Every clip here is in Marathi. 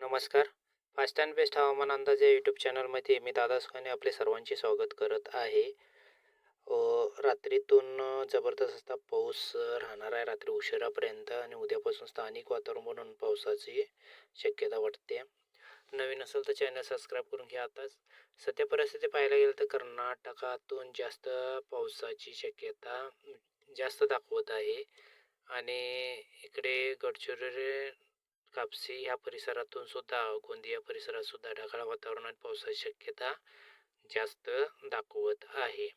नमस्कार. फास्ट अँड बेस्ट हवामान अंदाज या यूट्यूब चॅनलमध्ये मी दादा सुखाने आपले सर्वांचे स्वागत करत आहे. रात्रीतून जबरदस्त असा पाऊस राहणार आहे. रात्री उशिरापर्यंत आणि उद्यापासून स्थानिक वातावरण म्हणून पावसाची शक्यता वाटते. नवीन असेल तर चॅनल सबस्क्राईब करून घ्या. आताच सध्या परिस्थिती पाहायला गेलं तर कर्नाटकातून जास्त पावसाची शक्यता जास्त दाखवत आहे. आणि इकडे गडचिरोली कापसी ह्या परिसरातून सुद्धा गोंदिया परिसरात सुद्धा ढगाळ वातावरणात पावसाची शक्यता जास्त दाखवत आहे.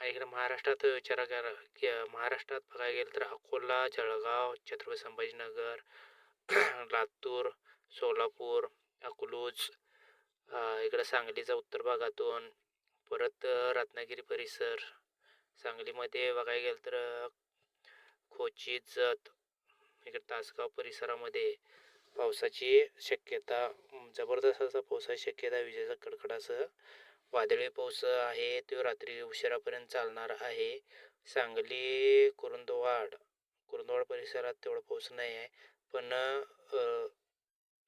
इकडे महाराष्ट्रात विचारा करा की महाराष्ट्रात बघायला गेलं तर अकोला जळगाव छत्रपती संभाजीनगर लातूर सोलापूर अकलूज इकडं सांगलीचा उत्तर भागातून परत रत्नागिरी परिसर सांगलीमध्ये बघायला गेलं तर खोची जत इकडे तासगाव परिसरामध्ये पावसाची शक्यता जबरदस्त असा पावसाची शक्यता विजेचा कडकडासह वादळी पाऊस आहे तो रात्री उशिरापर्यंत चालणार आहे. सांगली कुरुंदवाड कुरुंदवाड परिसरात तेवढा पाऊस नाही आहे. पण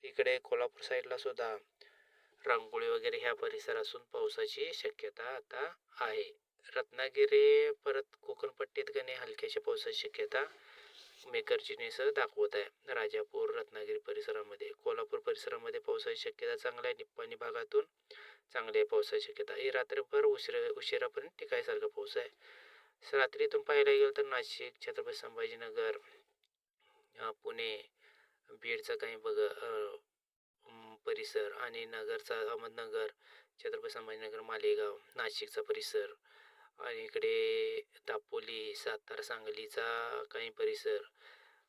इकडे कोल्हापूर साईडला सुद्धा रांगोळी वगैरे ह्या परिसरातून पावसाची शक्यता आता आहे. रत्नागिरी परत कोकणपट्टीत गणे हलक्याच्या पावसाची शक्यता मेघगर्जनेसह दाखवत आहे. राजापूर रत्नागिरी परिसरामध्ये कोल्हापूर परिसरामध्ये पावसाची शक्यता चांगली आहे. निप्पाणी भागातून चांगली आहे पावसाची शक्यता. ही रात्रभर उशिरा उशिरापर्यंत टिकायसारखा पाऊस आहे. रात्रीतून पाहायला गेलं तर नाशिक छत्रपती संभाजीनगर पुणे बीडचा काही बघ परिसर आणि नगरचा अहमदनगर छत्रपती संभाजीनगर मालेगाव नाशिकचा परिसर आणि इकडे दापोली सातारा सांगलीचा काही परिसर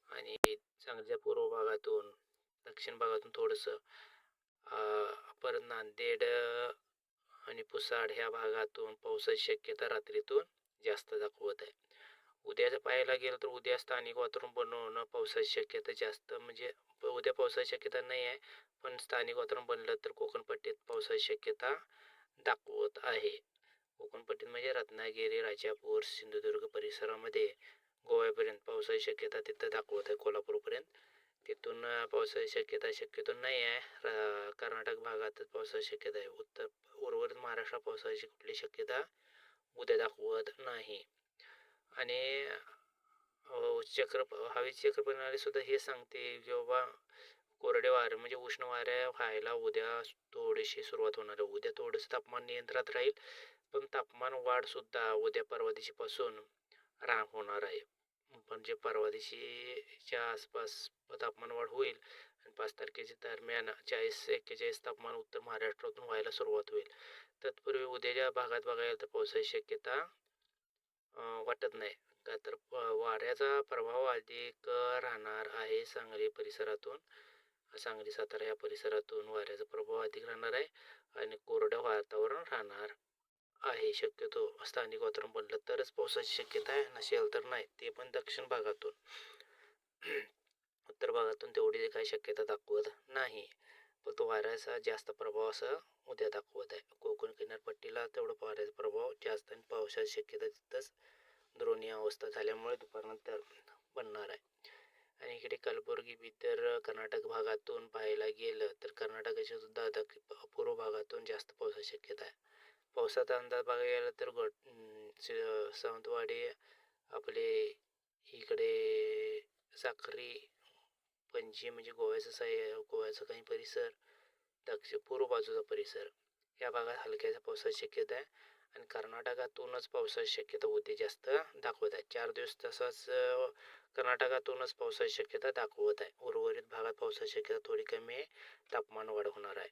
आणि सांगलीच्या पूर्व भागातून दक्षिण भागातून थोडंसं परत नांदेड आणि पुसाड ह्या भागातून पावसाची शक्यता रात्रीतून जास्त दाखवत आहे. उद्याचं पाहायला गेलं तर उद्या स्थानिक वातावरण बनवणं पावसाची शक्यता जास्त म्हणजे उद्या पावसाची शक्यता नाही आहे पण स्थानिक वातावरण बनलं तर कोकणपट्टीत पावसाची शक्यता दाखवत आहे. कोकणपट्टीत म्हणजे रत्नागिरी राजापूर सिंधुदुर्ग परिसरामध्ये गोव्यापर्यंत पावसाची शक्यता तिथं दाखवत आहे कोल्हापूरपर्यंत. तिथून पावसाची शक्यता शक्यतो नाही आहे. कर्नाटक भागातच पावसाची शक्यता आहे. उत्तर उर्वरित महाराष्ट्रात पावसाची कुठली शक्यता उद्या दाखवत नाही. आणि चक्र हवी चक्र प्रणाली सुद्धा हे सांगते की बाबा कोरडे वारे म्हणजे उष्ण वाऱ्या व्हायला उद्या थोडीशी सुरुवात होणार आहे. उद्या थोडंसं तापमान नियंत्रणात राहील पण तापमान वाढ सुद्धा उद्या परवा दिवशीपासून रा होणार आहे. म्हणजे परवा दिवशीच्या आसपास तापमान वाढ होईल आणि पाच तारखेच्या दरम्यान चाळीस एक्केचाळीस तापमान उत्तर महाराष्ट्रातून व्हायला सुरुवात होईल. तत्पूर्वी उद्याच्या भागात बघायला तर पावसाची शक्यता वाटत नाही. का तर वाऱ्याचा प्रभाव अधिक राहणार आहे सांगली परिसरातून. सांगली सातारा या परिसरातून वाऱ्याचा प्रभाव अधिक राहणार आहे आणि कोरडं वातावरण राहणार आहे. शक्यतो स्थानिक वातावरण बनलं तरच पावसाची शक्यता आहे. नसेल तर नाही ते पण दक्षिण भागातून. उत्तर भागातून तेवढी काही शक्यता दाखवत नाही. फक्त वाऱ्याचा जास्त प्रभाव असं उद्या दाखवत आहे. कोकण किनारपट्टीला तेवढं वाऱ्याचा प्रभाव जास्त आणि पावसाची शक्यता तिथंच द्रोणी अवस्था झाल्यामुळे दुपारनंतर बनणार आहे. आणि इकडे कलबुर्गी बिदर कर्नाटक भागातून पाहायला गेलं तर कर्नाटकाच्या सुद्धा दक पूर्व भागातून जास्त पावसाची शक्यता आहे. पावसाचा अंदाज बघायला गेला तर गोट सावंतवाडी आपले इकडे साखरी पणजी म्हणजे गोव्याचं साय गोव्याचा काही परिसर दक्षिण पूर्व बाजूचा परिसर या भागात हलक्याच्या पावसाची शक्यता आहे. आणि कर्नाटकातूनच पावसाची शक्यता होते जास्त दाखवत आहे. चार दिवस तसंच कर्नाटकातूनच पावसाची शक्यता दाखवत आहे. उर्वरित भागात पावसाची शक्यता थोडी कमी आहे. तापमान वाढ होणार आहे.